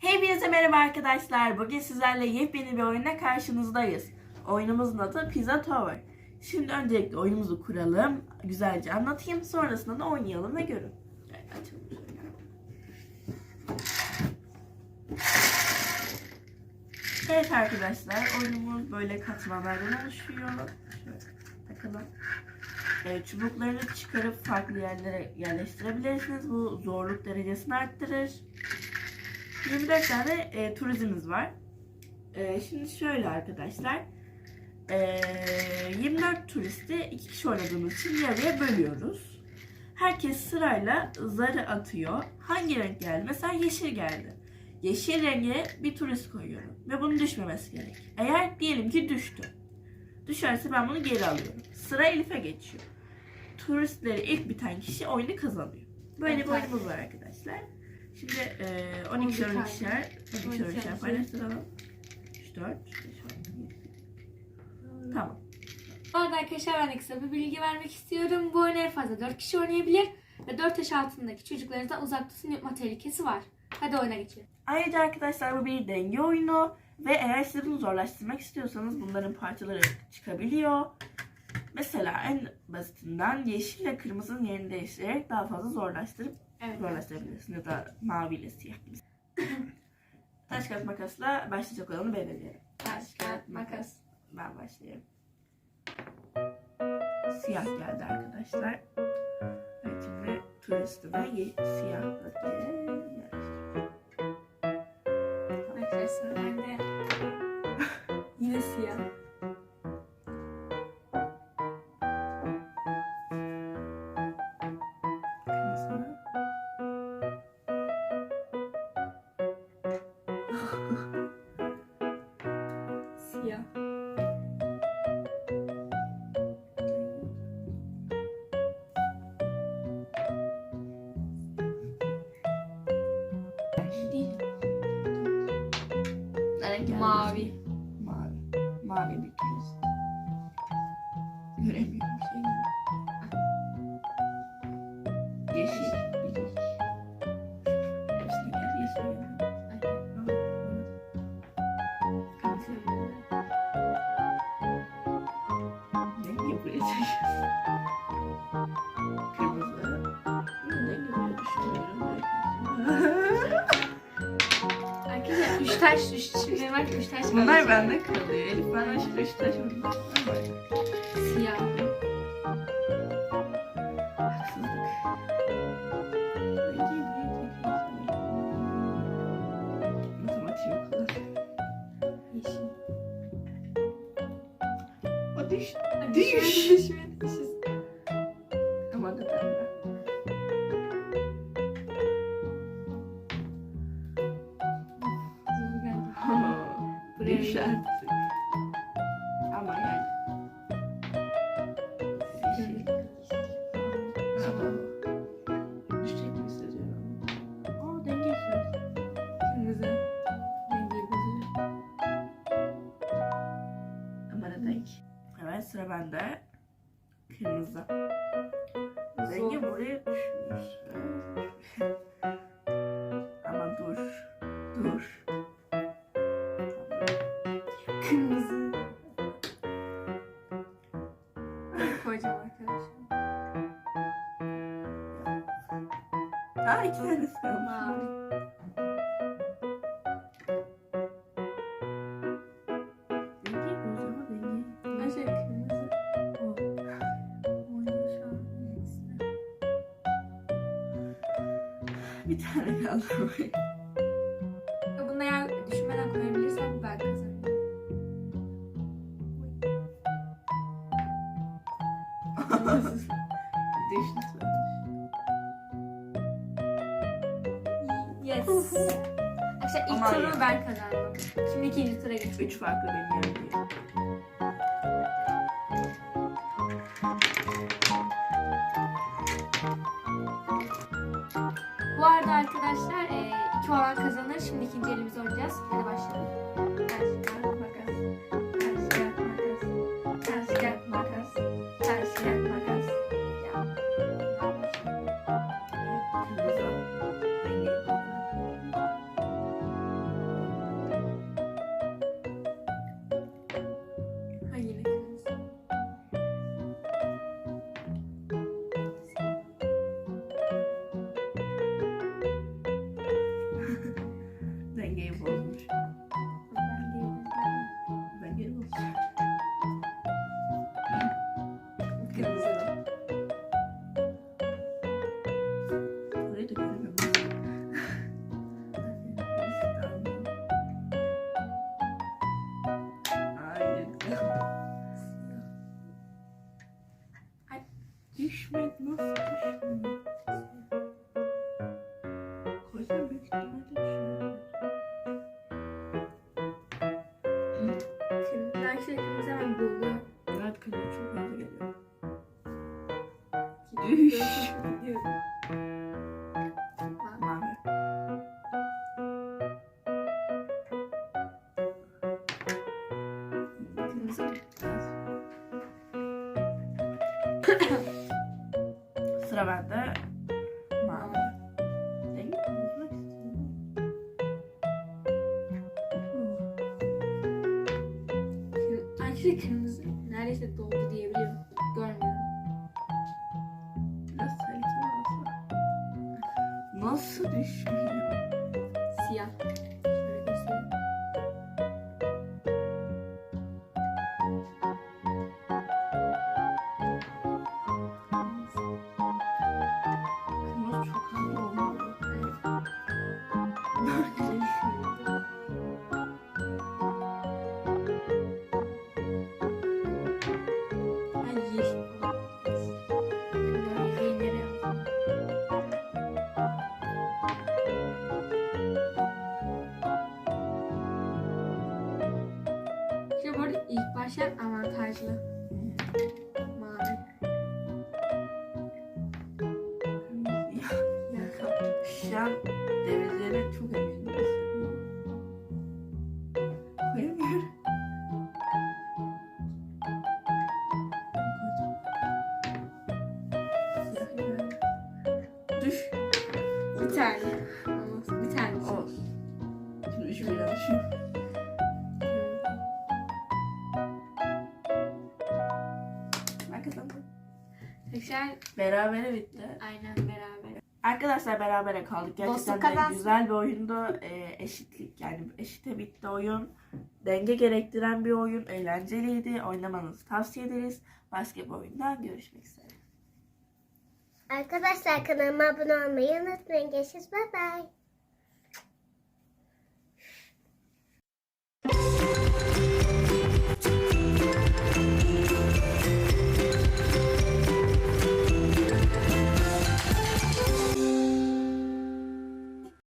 Hepinize merhaba arkadaşlar. Bugün sizlerle yepyeni bir oyunda karşınızdayız. Oyunumuzun adı Pizza Tower. Şimdi öncelikle oyunumuzu kuralım, güzelce anlatayım. Sonrasında da oynayalım ve görün. Evet, açalım. Evet arkadaşlar, oyunumuz böyle katmanlardan oluşuyor. Şöyle takalım. Ee, çubuklarını çıkarıp farklı yerlere yerleştirebilirsiniz. Bu zorluk derecesini arttırır. 24 tane e, turizmimiz var. E, şimdi şöyle arkadaşlar. E, 24 turisti iki kişi oynadığımız için yarıya bölüyoruz. Herkes sırayla zarı atıyor. Hangi renk geldi? Mesela yeşil geldi. Yeşil renge bir turist koyuyorum. Ve bunun düşmemesi gerek. Eğer diyelim ki düştü. Düşerse ben bunu geri alıyorum. Sıra Elif'e geçiyor. Turistleri ilk biten kişi oyunu kazanıyor. Böyle bir oyunumuz var arkadaşlar. Şimdi e, 12 12 12'şer, 12 12'şer 12'şer paylaştıralım. 3, 4, 5, 6, Tamam. Bu arada arkadaşlar ben de kısa bir bilgi vermek istiyorum. Bu oyunu en fazla 4 kişi oynayabilir ve 4 yaş altındaki çocukları da uzak tutun yutma tehlikesi var. Hadi oyuna geçelim. Ayrıca arkadaşlar bu bir denge oyunu ve eğer siz bunu zorlaştırmak istiyorsanız bunların parçaları çıkabiliyor. Mesela en basitinden yeşil ile kırmızının yerini değiştirerek daha fazla zorlaştırıp Evet. zorlaştırabilirsin ya da mavi ile siyah gibi. Taş kağıt makasla başlayacak olanı belirleyelim. Taş, kağıt, makas. Ben başlayayım. Siyah geldi arkadaşlar. Evet şimdi turistime yerleştireyim. Arkadaşlar ben de yine siyah. Siyah. Değil. Ne renk geldi? Mavi. Mavi. Mavi Çekiyorsun. Kırmızı. Denge buraya düşünüyorum. Arkadaşlar 3 taş düştü. Şimdi artık 3 taş. Bunlar bende kalıyor. Elif bana şimdi üç taş vurdu. Siyah. Haksızlık. Matematiği o kadar. Yeşil. O. Düş. Düşmedi. Ama da pembe. Zor geldi. Buraya düş artık. Ama yani. Yeşil. Evet sıra bende. Kırmızı. Rengi buraya düşmüş. Ama dur. Dur. Kırmızı. Koyacağım arkadaşlar. Daha iki kalmış. Mavi. Bir tane kaldı. Bunu eğer düşünmeden koyabilirsem ben kazanırım. Düştü. Yes. Arkadaşlar ilk turu ben kazandım. Şimdi ikinci tura geçiyorum. Üç farklı benim yerim arkadaşlar e, iki olan kazanır. Şimdi ikinci elimizi oynayacağız. Hadi başlayalım. Taş, Kırmızı. Sıra bende. Mavi. Kır- Ayrıca kırmızı. Nasıl düşmüyor? Siyah. Başta avantajlı. Mavi. Şu an devirlerine çok eminim. Koyamıyorum. Düş. Bir tane. Bir tane. Olsun. Şimdi üç bir düşün. Tekrar Berabere bitti. aynen beraber. Arkadaşlar berabere kaldık. Gerçekten Dostluk de kazansın. güzel bir oyundu. Ee, eşitlik yani eşite bitti oyun. Denge gerektiren bir oyun. Eğlenceliydi. Oynamanızı tavsiye ederiz. Başka bir oyunda görüşmek üzere. Arkadaşlar kanalıma abone olmayı unutmayın. Görüşürüz. Bye bye.